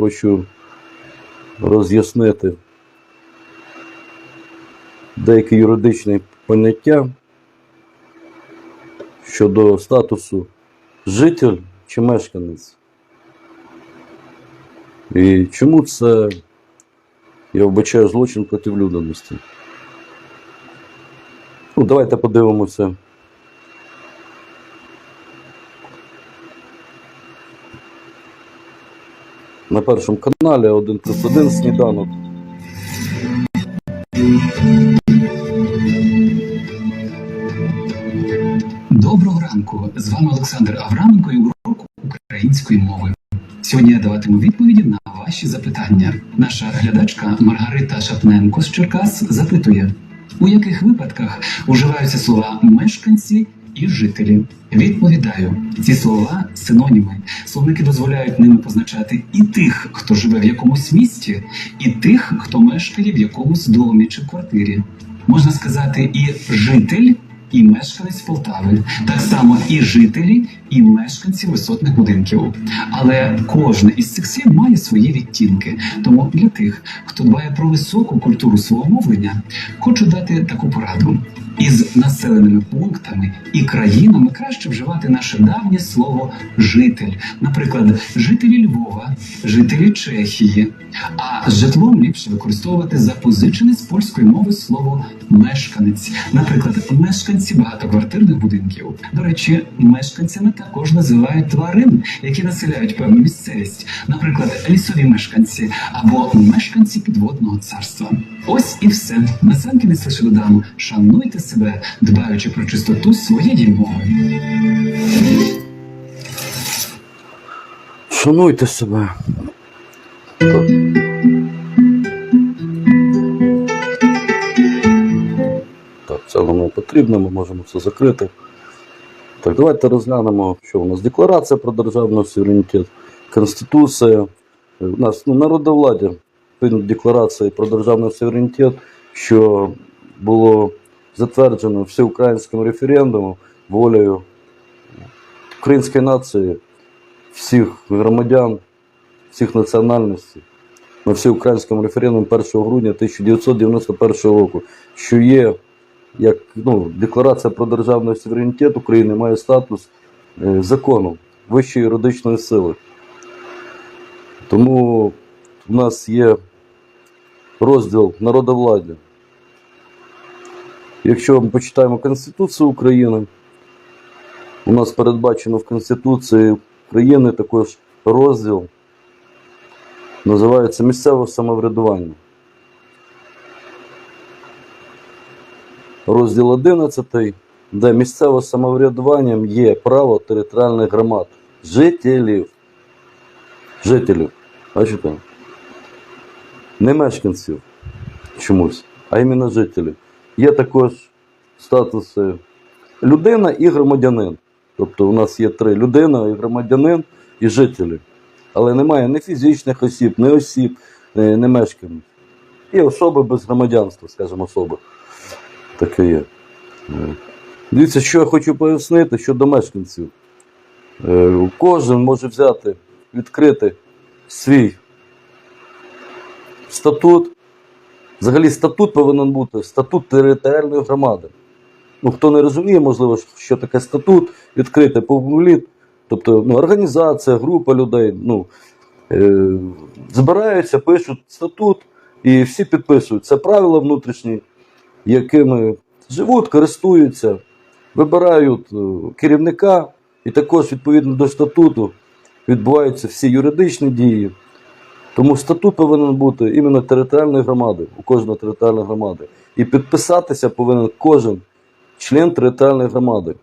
хочу роз'яснити деякі юридичні поняття щодо статусу житель чи мешканець. І чому це, я вбачаю, злочин проти людяності? Ну, давайте подивимося. На першому каналі 1 плюс 1 сніданок. Доброго ранку! З вами Олександр Авраменко і урок української мови. Сьогодні я даватиму відповіді на ваші запитання. Наша глядачка Маргарита Шапненко з Черкас запитує, у яких випадках уживаються слова мешканці і жителі. Відповідаю, ці слова синоніми. Словники дозволяють ними позначати і тих, хто живе в якомусь місті, і тих, хто мешкає в якомусь домі чи квартирі. Можна сказати і житель і мешканець Полтави, так само і жителі, і мешканці висотних будинків. Але кожне із цих слів має свої відтінки. Тому для тих, хто дбає про високу культуру свого мовлення, хочу дати таку пораду. Із населеними пунктами і країнами краще вживати наше давнє слово житель, наприклад, жителі Львова, жителі Чехії. А з житлом ліпше використовувати запозичене з польської мови слово мешканець, наприклад, мешканці багатоквартирних будинків. До речі, мешканцями також називають тварин, які населяють певну місцевість, наприклад, лісові мешканці або мешканці підводного царства. Ось і все. Насамкінець лише додам: шануйте себе, дбаючи про чистоту своєї мови. Шануйте себе. Це воно потрібно, ми можемо це закрити. Так, давайте розглянемо, що у нас декларація про державний суверенітет, Конституція. У нас ну, народовладдя відповідно декларації про державний суверенітет, що було затверджено всеукраїнським референдумом волею української нації, всіх громадян, всіх національностей на всеукраїнському референдумі 1 грудня 1991 року, що є як ну, декларація про державний суверенітет України має статус е, закону вищої юридичної сили. Тому у нас є розділ народовладдя. Якщо ми почитаємо Конституцію України, у нас передбачено в Конституції України також розділ, називається місцеве самоврядування. Розділ 11, де місцеве самоврядуванням є право територіальних громад, жителів. Жителів. Бачите? Не мешканців чомусь, а іменно жителів. Є також статуси людина і громадянин. Тобто у нас є три людина, і громадянин і жителі. Але немає ні фізичних осіб, ні осіб, ні, ні мешканців. І особи без громадянства, скажімо, особи. Таке є. Е, Дивіться, що я хочу пояснити щодо мешканців. Е, Кожен може взяти, відкрити свій статут. Взагалі статут повинен бути статут територіальної громади. Ну, хто не розуміє, можливо, що таке статут, відкрити погугліть. Тобто ну, організація, група людей ну, е, збираються, пишуть статут і всі підписують. Це правила внутрішні, якими живуть, користуються, вибирають е, керівника, і також відповідно до статуту відбуваються всі юридичні дії. Тому статут повинен бути іменно територіальної громади, у кожної територіальної громади. І підписатися повинен кожен член територіальної громади.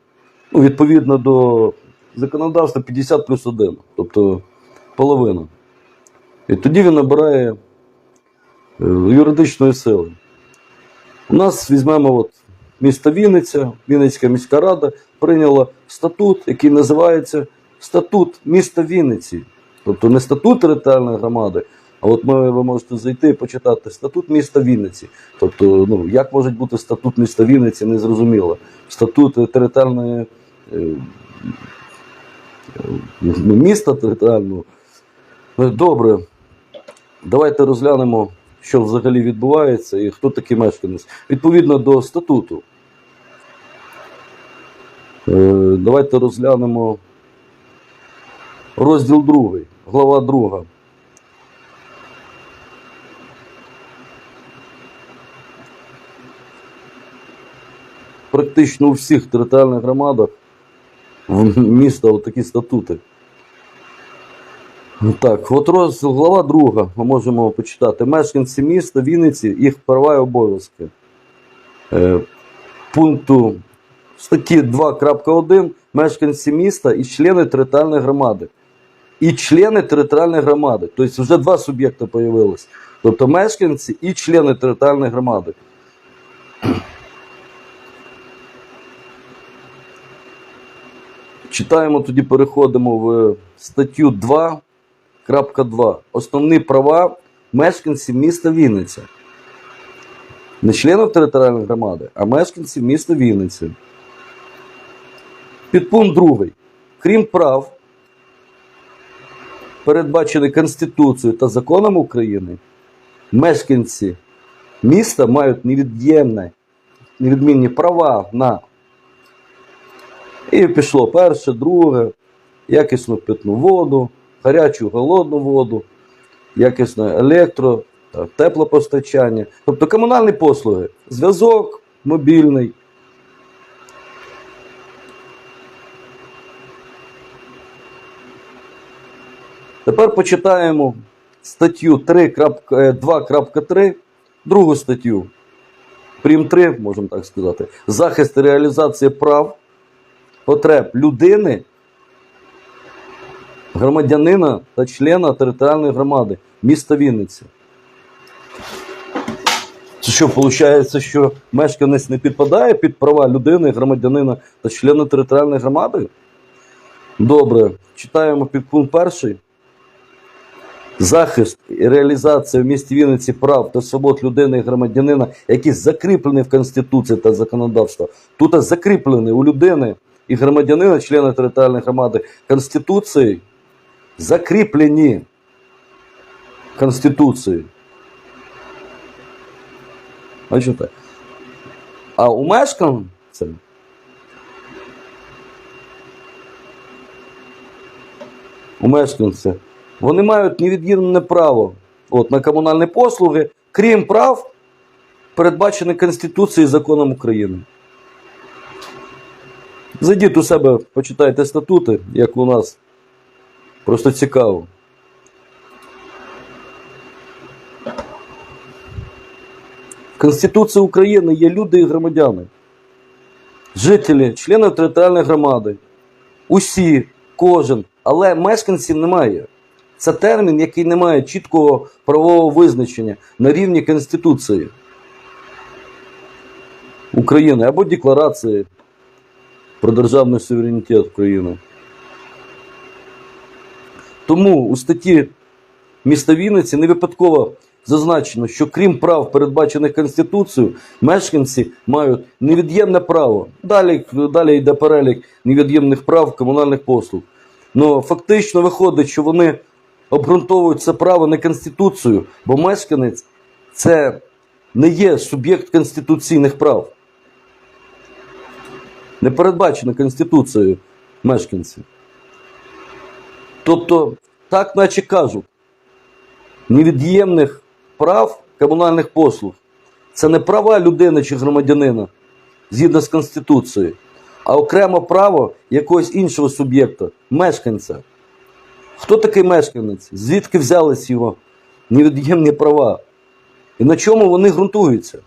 Ну, відповідно до законодавства 50 плюс 1, тобто половина. І тоді він набирає е, юридичної сили. У нас візьмемо от місто Вінниця, Вінницька міська рада прийняла статут, який називається Статут міста Вінниці. Тобто не статут територіальної громади, а от ми, ви можете зайти і почитати статут міста Вінниці. Тобто, ну, як може бути статут міста Вінниці, не зрозуміло. Статут територіальної е, е, ну, міста територіального. Ну, Добре. давайте розглянемо, що взагалі відбувається і хто такий мешканець. Відповідно до статуту. Е, Давайте розглянемо розділ 2, глава 2. Практично у всіх територіальних громадах міста от такі статути. Так, от розділ глава 2, ми можемо почитати. Мешканці міста Вінниці, їх права і обов'язки. Е, пункту статті 2.1 мешканці міста і члени територіальної громади. І члени територіальної громади. Тобто вже два суб'єкти з'явилися. Тобто мешканці і члени територіальної громади. Читаємо, тоді переходимо в статтю 2.2. Основні права мешканців міста Вінниця. Не членів територіальної громади, а мешканців міста Вінниці. Підпункт 2. Крім прав, передбачених Конституцією та законом України, мешканці міста мають невід'ємне, невідмінні права на і пішло перше, друге, якісну питну воду, гарячу голодну воду, якісне електро, та теплопостачання, тобто комунальні послуги, зв'язок мобільний. Тепер почитаємо статтю 3.2.3, другу статтю. Прим 3, можемо так сказати, захист і реалізація прав потреб людини, громадянина та члена територіальної громади міста Вінниці. Це що, виходить, що мешканець не підпадає під права людини, громадянина та члена територіальної громади? Добре, читаємо підпункт перший. Захист і реалізація в місті Вінниці прав та свобод людини і громадянина, які закріплені в Конституції та законодавстві. Тут закріплені у людини і громадянина, члена територіальної громади Конституцією, закріплені Конституцією. Бачите? А у мешканців у мешканців вони мають невід'ємне право от, на комунальні послуги, крім прав, передбачених Конституцією і законом України. Зайдіть у себе, почитайте статути, як у нас. Просто цікаво. Конституції України є люди і громадяни, жителі, члени територіальної громади. Усі, кожен, але мешканців немає. Це термін, який не має чіткого правового визначення на рівні Конституції України або Декларації про державний суверенітет України. Тому у статті міста Вінниці не випадково зазначено, що крім прав, передбачених Конституцією, мешканці мають невід'ємне право. Далі, далі йде перелік невід'ємних прав комунальних послуг. Но фактично виходить, що вони обґрунтовують це право не Конституцією, бо мешканець це не є суб'єкт конституційних прав. Не передбачено Конституцією мешканців. Тобто, так наче кажуть, невід'ємних прав комунальних послуг це не права людини чи громадянина згідно з Конституцією, а окремо право якогось іншого суб'єкта, мешканця. Хто такий мешканець? Звідки взялись його невід'ємні права? І на чому вони ґрунтуються?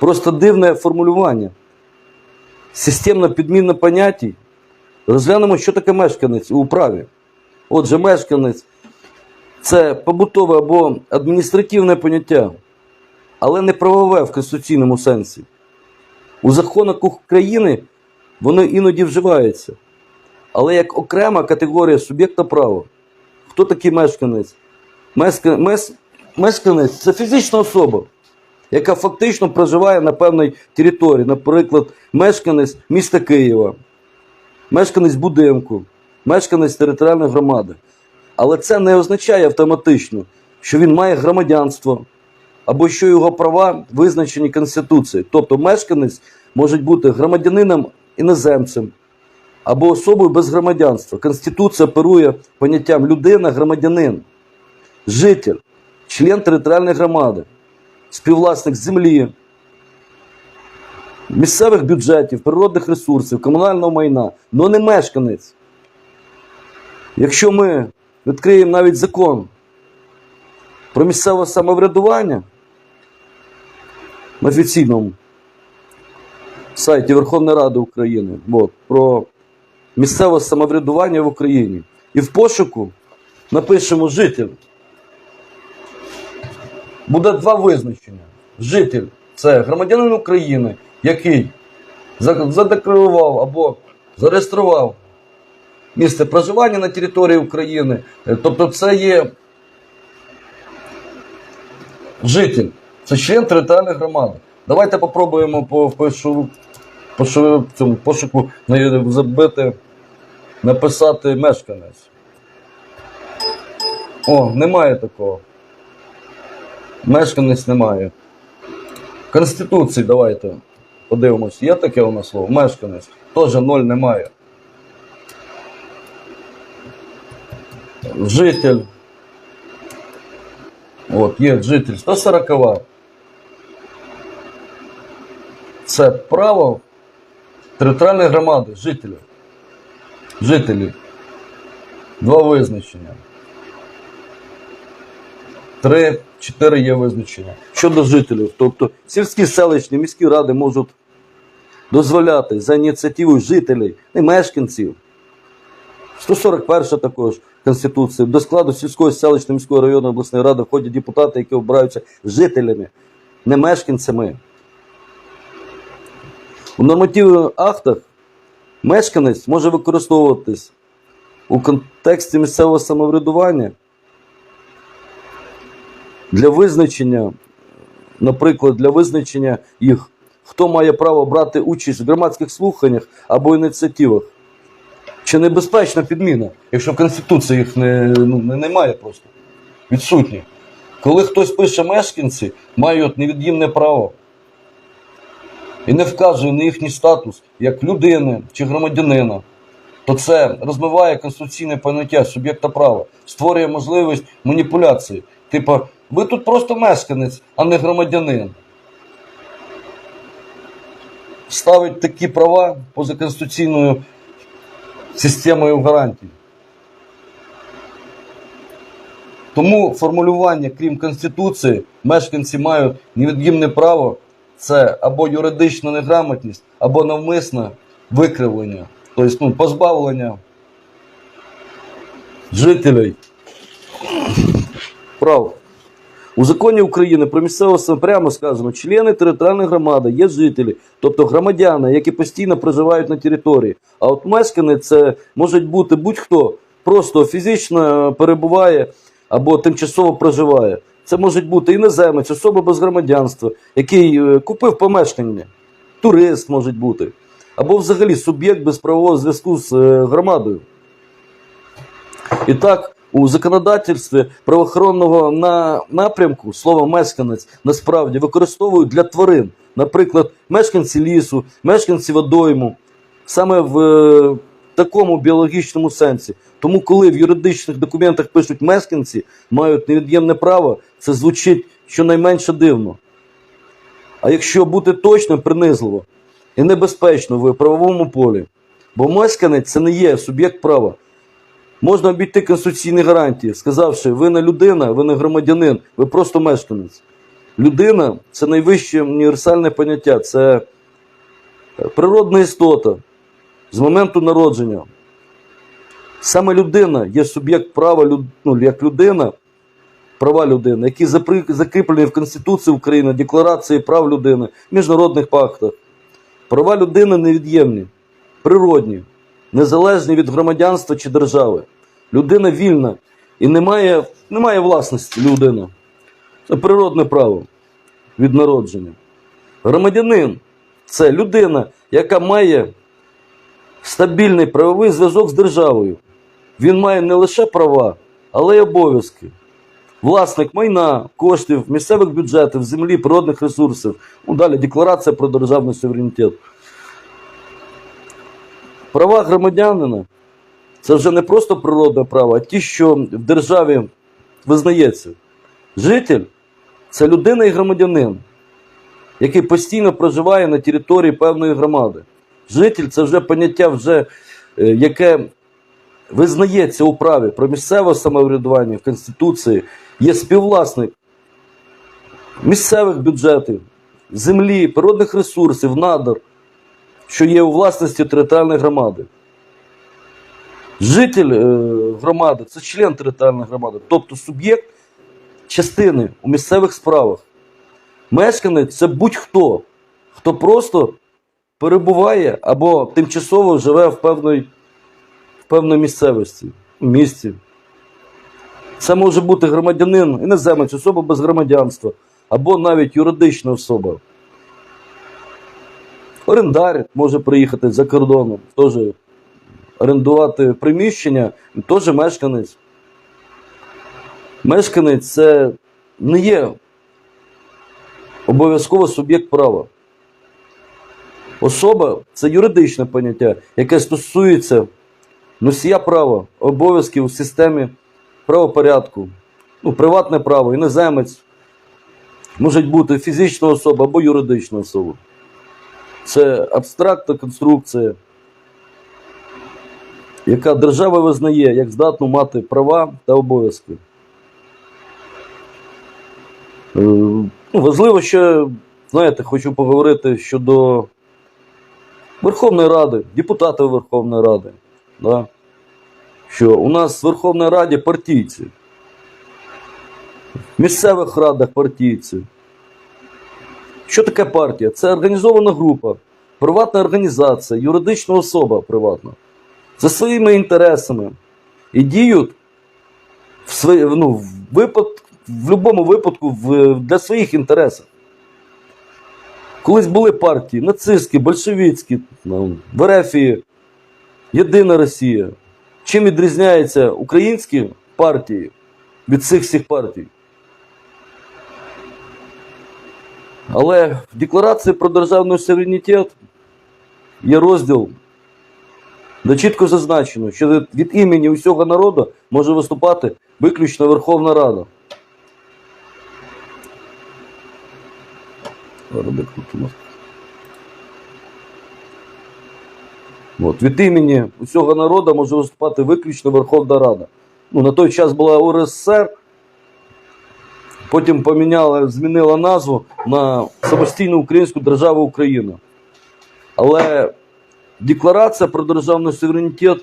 Просто дивне формулювання. Системна підміна понятій. Розглянемо, що таке мешканець у праві. Отже, мешканець це побутове або адміністративне поняття, але не правове в конституційному сенсі. У законах України воно іноді вживається, але як окрема категорія суб'єкта права. Хто такий мешканець? Мешканець це фізична особа, яка фактично проживає на певній території, наприклад, мешканець міста Києва, мешканець будинку, мешканець територіальної громади. Але це не означає автоматично, що він має громадянство або що його права визначені Конституцією. Тобто мешканець може бути громадянином іноземцем або особою без громадянства. Конституція оперує поняттям людина, громадянин, житель, член територіальної громади, співвласник землі, місцевих бюджетів, природних ресурсів, комунального майна, але не мешканець. Якщо ми відкриємо навіть закон про місцеве самоврядування на офіційному сайті Верховної Ради України от, про місцеве самоврядування в Україні. І в пошуку напишемо житель. Буде два визначення. Житель це громадянин України, який задекларував або зареєстрував місце проживання на території України. Е, Тобто це є житель, це член територіальної громади. Давайте попробуємо по пишу, цьому пошуку забити, написати мешканець. О, немає такого. Мешканець немає. Конституції давайте подивимось. Є таке у нас слово? Мешканець. Теж ноль немає. Житель. От, є житель 140. Це право територіальної громади, жителів. Жителі. Два визначення. Три, чотири є визначення. Щодо жителів, тобто сільські селищні міські ради можуть дозволяти за ініціативою жителів і мешканців 141 також Конституції. До складу сільської селищної міської районної обласної ради входять депутати, які обираються жителями, не мешканцями. У нормативних актах мешканець може використовуватись у контексті місцевого самоврядування для визначення, наприклад, для визначення їх, хто має право брати участь в громадських слуханнях або ініціативах. Чи небезпечна підміна, якщо в Конституції їх не, ну, не, немає просто. Відсутні. Коли хтось пише мешканці, мають невід'ємне право і не вказує на їхній статус як людини чи громадянина, то це розмиває конституційне поняття суб'єкта права, створює можливість маніпуляції. Типа, ви тут просто мешканець, а не громадянин. Ставить такі права поза конституційною системою гарантій. Тому формулювання, крім Конституції, мешканці мають невід'ємне право це або юридична неграмотність, або навмисне викривлення, тобто ну, позбавлення жителей прав. У законі України про місцеве прямо сказано, члени територіальної громади є жителі, тобто громадяни, які постійно проживають на території. А от мешканець це може бути будь-хто, просто фізично перебуває або тимчасово проживає. Це може бути іноземець, особа без громадянства, який е, купив помешкання, турист може бути, або взагалі суб'єкт без правового зв'язку з е, громадою. І так, у законодательстві правоохоронного на напрямку слово мешканець насправді використовують для тварин, наприклад, мешканці лісу, мешканці водойму, саме в е, такому біологічному сенсі. Тому, коли в юридичних документах пишуть мешканці, мають невід'ємне право, це звучить щонайменше дивно. А якщо бути точним, принизливо і небезпечно в правовому полі, бо мешканець це не є суб'єкт права. Можна обійти конституційні гарантії, сказавши, ви не людина, ви не громадянин, ви просто мешканець. Людина це найвище універсальне поняття, це е, природна істота з моменту народження. Саме людина є суб'єкт права ну, як людина, права людини, які закріплені в Конституції України, Декларації прав людини, міжнародних пактах. Права людини невід'ємні, природні, незалежні від громадянства чи держави. Людина вільна і не має, власності людина. Це природне право від народження. Громадянин це людина, яка має стабільний правовий зв'язок з державою. Він має не лише права, але й обов'язки. Власник майна, коштів, місцевих бюджетів, землі, природних ресурсів. Ну, далі декларація про державний суверенітет. Права громадянина це вже не просто природне право, а ті, що в державі визнається. Житель це людина і громадянин, який постійно проживає на території певної громади. Житель це вже поняття, вже, е, яке визнається у праві про місцеве самоврядування в Конституції, є співвласник місцевих бюджетів, землі, природних ресурсів, надр, що є у власності територіальної громади. Житель е, громади це член територіальної громади, тобто суб'єкт частини у місцевих справах. Мешканець це будь-хто, хто просто перебуває або тимчасово живе в певної, в певної місцевості, в місті. Це може бути громадянин, іноземець, особа без громадянства, або навіть юридична особа. Орендар може приїхати за кордоном, теж орендувати приміщення, теж мешканець. Мешканець це не є обов'язково суб'єкт права. Особа це юридичне поняття, яке стосується носія права, обов'язків у системі правопорядку. Ну, приватне право, іноземець, можуть бути фізична особа або юридична особа. Це абстрактна конструкція, яка держава визнає як здатну мати права та обов'язки. Е, Ну, важливо ще, знаєте, хочу поговорити щодо Верховної Ради, депутатів Верховної Ради. Да? Що у нас в Верховній Раді партійці, в місцевих радах партійці. Що таке партія? Це організована група, приватна організація, юридична особа приватна. За своїми інтересами і діють в, свої, ну, в, випад, в будь-якому випадку в, для своїх інтересів. Колись були партії нацистські, большевицькі, ну, в Ерефії, Єдина Росія. Чим відрізняються українські партії від цих всіх партій? Але в Декларації про державний суверенітет є розділ, де чітко зазначено, що від- імені усього народу може виступати виключно Верховна Рада. От, від імені усього народу може виступати виключно Верховна Рада. Ну, на той час була УРСР, потім поміняла, змінила назву на самостійну українську державу Україна. Але декларація про державний суверенітет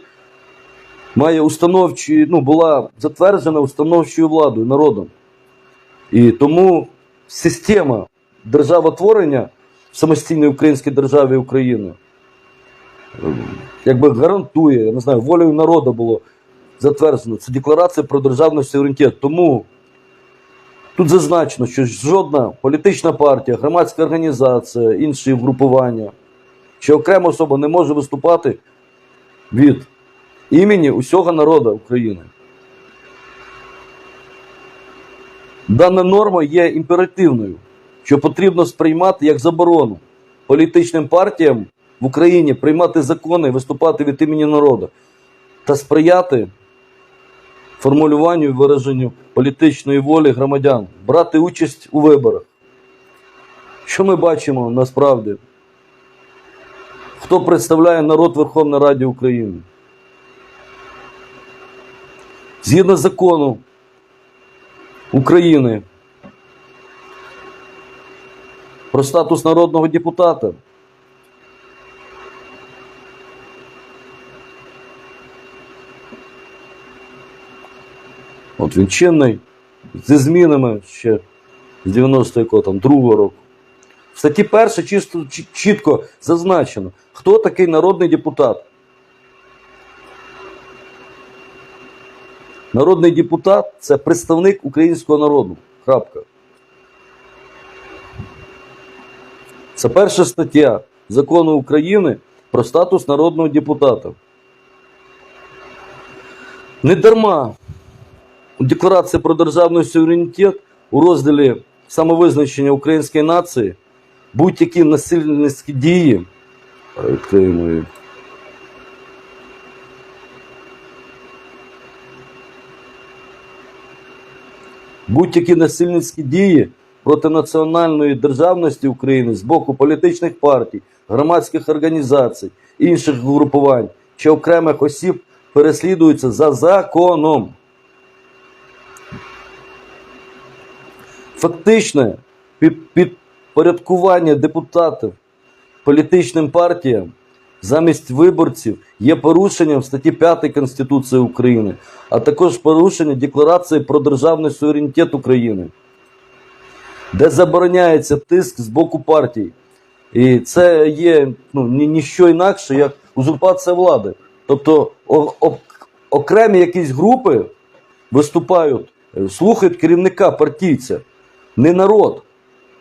має установчі, ну, була затверджена установчою владою, народом. І тому система державотворення в самостійній українській державі України якби гарантує, я не знаю, волею народу було затверджено. Це декларація про державний суверенітет. Тому тут зазначено, що жодна політична партія, громадська організація, інші вгрупування чи окрема особа не може виступати від імені усього народу України. Дана норма є імперативною, що потрібно сприймати як заборону політичним партіям в Україні приймати закони, виступати від імені народу та сприяти формулюванню і вираженню політичної волі громадян, брати участь у виборах. Що ми бачимо насправді? Хто представляє народ Верховної Ради України? Згідно закону України про статус народного депутата. От він чинний, зі змінами ще з 90-го там, другого року. В статті 1 чисто, чітко зазначено, хто такий народний депутат. Народний депутат це представник українського народу. Крапка. Це перша стаття закону України про статус народного депутата. Не дарма Декларація про державний суверенітет у розділі самовизначення української нації будь-які насильницькі дії. А, Відкриємо. Будь-які насильницькі дії проти національної державності України з боку політичних партій, громадських організацій, інших групувань чи окремих осіб переслідуються за законом. Фактичне підпорядкування депутатів політичним партіям замість виборців є порушенням статті 5 Конституції України, а також порушення Декларації про державний суверенітет України, де забороняється тиск з боку партій. І це є ну, ніщо інакше, як узурпація влади. Тобто окремі якісь групи виступають, е, слухають керівника партійця, не народ.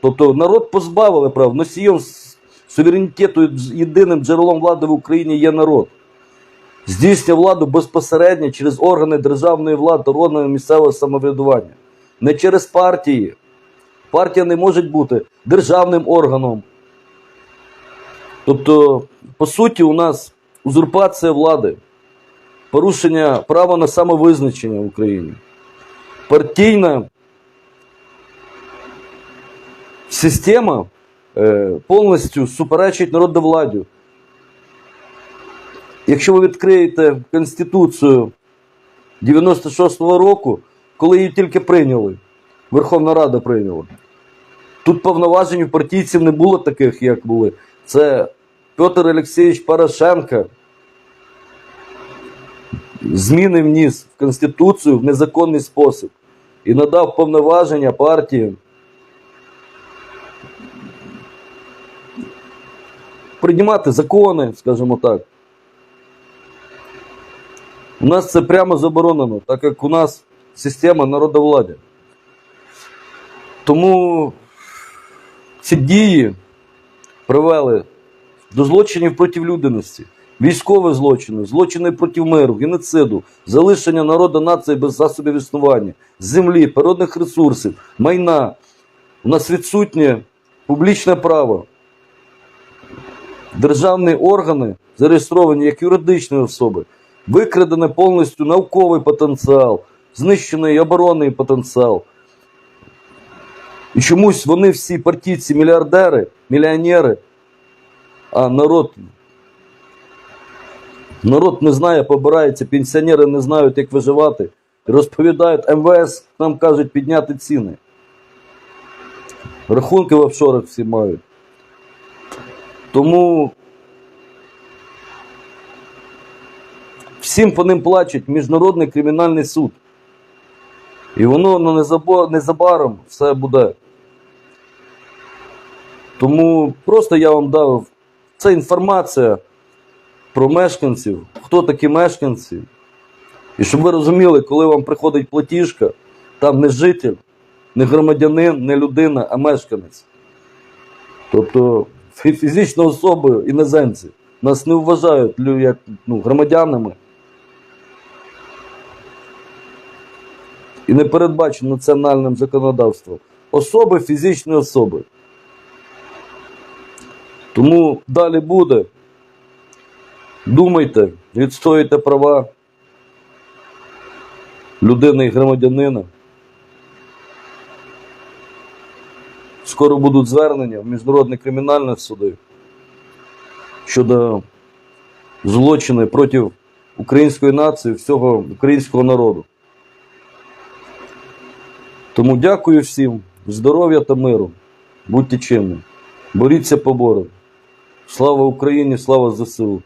Тобто народ позбавили прав. Носієм суверенітету єдиним джерелом влади в Україні є народ. Здійснює владу безпосередньо через органи державної влади, органи місцевого самоврядування. Не через партії. Партія не може бути державним органом. Тобто, по суті, у нас узурпація влади, порушення права на самовизначення в Україні, партійна система е, повністю суперечить народовладдю. Якщо ви відкриєте Конституцію 96-го року, коли її тільки прийняли, Верховна Рада прийняла, тут повноважень у партійців не було таких, як були. Це Петр Олексійович Порошенко зміни вніс в Конституцію в незаконний спосіб і надав повноваження партіям приймати закони, скажімо так. У нас це прямо заборонено, так як у нас система народовладдя. Тому ці дії привели до злочинів проти людяності, військові злочини, злочини проти миру, геноциду, залишення народу нації без засобів існування, землі, природних ресурсів, майна. У нас відсутнє публічне право. Державні органи зареєстровані як юридичні особи, викрадений повністю науковий потенціал, знищений оборонний потенціал. І чомусь вони всі партійці мільярдери, мільйонери, а народ. Народ не знає, побирається, пенсіонери не знають, як виживати. Розповідають, МВС нам кажуть підняти ціни. Рахунки в офшорах всі мають. Тому всім по ним плачуть Міжнародний кримінальний суд. І воно ну, незабаром все буде. Тому просто я вам дав це інформація про мешканців, хто такі мешканці. І щоб ви розуміли, коли вам приходить платіжка, там не житель, не громадянин, не людина, а мешканець. Тобто фізичні особи, іноземці, нас не вважають як ну, громадянами. І не передбачено національним законодавством. Особи фізичні особи. Тому далі буде. Думайте, відстоюйте права людини і громадянина. Скоро будуть звернення в міжнародні кримінальні суди щодо злочини проти української нації, всього українського народу. Тому дякую всім, здоров'я та миру. Будьте чинні. Боріться побором. Слава Україні, слава ЗСУ.